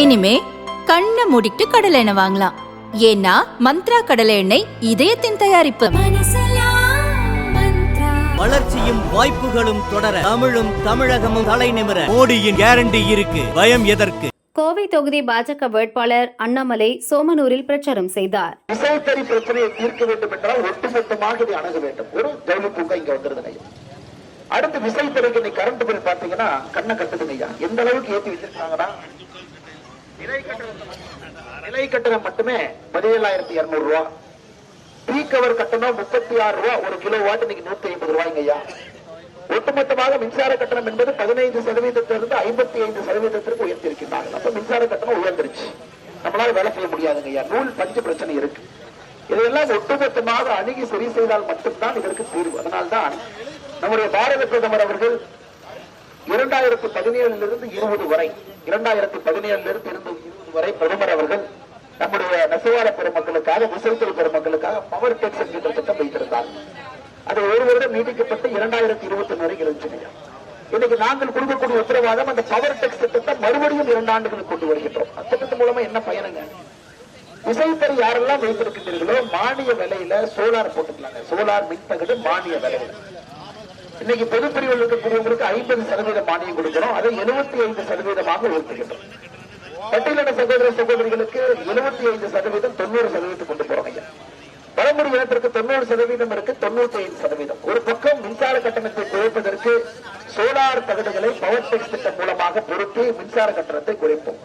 இனிமே கண்ணை மூடிட்டு கடலை எண்ணெய் வாங்கலாம். ஏன்னா மந்த்ரா கடலை எண்ணெய் இதயத்தின் தயாரிப்பு. வளர்ச்சியும் வாய்ப்புகளும் தொடர தமிழும் தமிழகமும் தலை நிமிர மோடியின் கேரண்டி இருக்கு. பயம் எதற்கு? கோவை தொகுதி பாஜக வேட்பாளர் அண்ணாமலை சோமனூரில் பிரச்சாரம் செய்தார். விசைத்தறி பிரச்சனையை தீர்க்க வேண்டும் என்றால் ஒட்டுமொத்தமாக இதை அணுக வேண்டும். ஒரு ஜவுளி பூங்கா இங்க வந்துருதுங்க ஐயா அடுத்து விசைத்தறிக்கு இன்னைக்கு கரண்ட் பில் பாத்தீங்கன்னா கண்ணை கட்டுதுங்க எந்த அளவுக்கு ஏத்தி வச்சிருக்காங்கன்னா நிலை கட்டணம் மட்டுமே பதினேழாயிரத்தி இருநூறு ரூபா. ப்ரீ கவர் கட்டணம் முப்பத்தி ஆறு ரூபா ஒரு கிலோ வாட் இன்னைக்கு நூத்தி ஐம்பது ரூபாய்ங்க ஐயா. ஒட்டுமொத்தமாக மின்சார கட்டணம் என்பது பதினைந்து சதவீதத்திலிருந்து ஐம்பத்தி ஐந்து சதவீதத்திற்கு உயர்த்திருக்கிறார்கள் அப்ப மின்சார கட்டணம் உயர்ந்துருச்சு. நம்மளால வேலை செய்ய முடியாதுங்க ஐயா. நூல் பஞ்சு பிரச்சனை இருக்கு. இதையெல்லாம் ஒட்டுமொத்தமாக அணுகி சரி செய்தால் மட்டும்தான் இதற்கு தீர்வு. அதனால்தான் நம்முடைய பாரத பிரதமர் அவர்கள் இரண்டாயிரத்தி பதினேழுல இருந்து இருபது வரை இரண்டாயிரத்தி பதினேழுல இருந்து இருபது வரை பிரதமர் அவர்கள் நம்முடைய நெசவாள பெருமக்களுக்காக விசைத்தறி பெருமக்களுக்காக பவர் டேக்ஸ் என்கின்ற திட்டம் வைத்திருந்தார். அது ஒரு வருடம் நீட்டிக்கப்பட்டு இரண்டாயிரத்தி இருபத்தி ஒன்று வரை இருந்துச்சு. இன்னைக்கு நாங்கள் கொடுக்கக்கூடிய உத்தரவாதம் அந்த பவர் டெக்ஸ் திட்டத்தை மறுபடியும் இரண்டு ஆண்டுகளுக்கு கொண்டு வருகின்றோம். அந்த திட்டத்தின் மூலமா என்ன பயனுங்க? விசைத்தறி யாரெல்லாம் வைத்திருக்கின்றீர்களோ மானிய விலையில சோலார் போட்டுக்கலாங்க. சோலார் மின்தகடு மானிய விலையில. இன்னைக்கு பொதுப்பிரிவில் இருக்கக்கூடியவங்களுக்கு ஐம்பது சதவீத மானியம் கொடுக்கிறோம். அதை எழுபத்தி ஐந்து சதவீதமாக உயர்த்துகின்றோம். பட்டியலிட சகோதர சகோதரிகளுக்கு எழுபத்தி ஐந்து சதவீதம் தொண்ணூறு சதவீதம் கொண்டு போறோம் ஐயா. பழங்குடி இனத்திற்கு தொண்ணூறு சதவீதம் இருக்கு தொண்ணூத்தி ஐந்து சதவீதம். ஒரு பக்கம் மின்சார கட்டணத்தை குறைப்பதற்கு சோலார் தகடுகளை பவர் டெக்ஸ் திட்டம் மூலமாக பொருத்தி மின்சார கட்டணத்தை குறைப்போம்.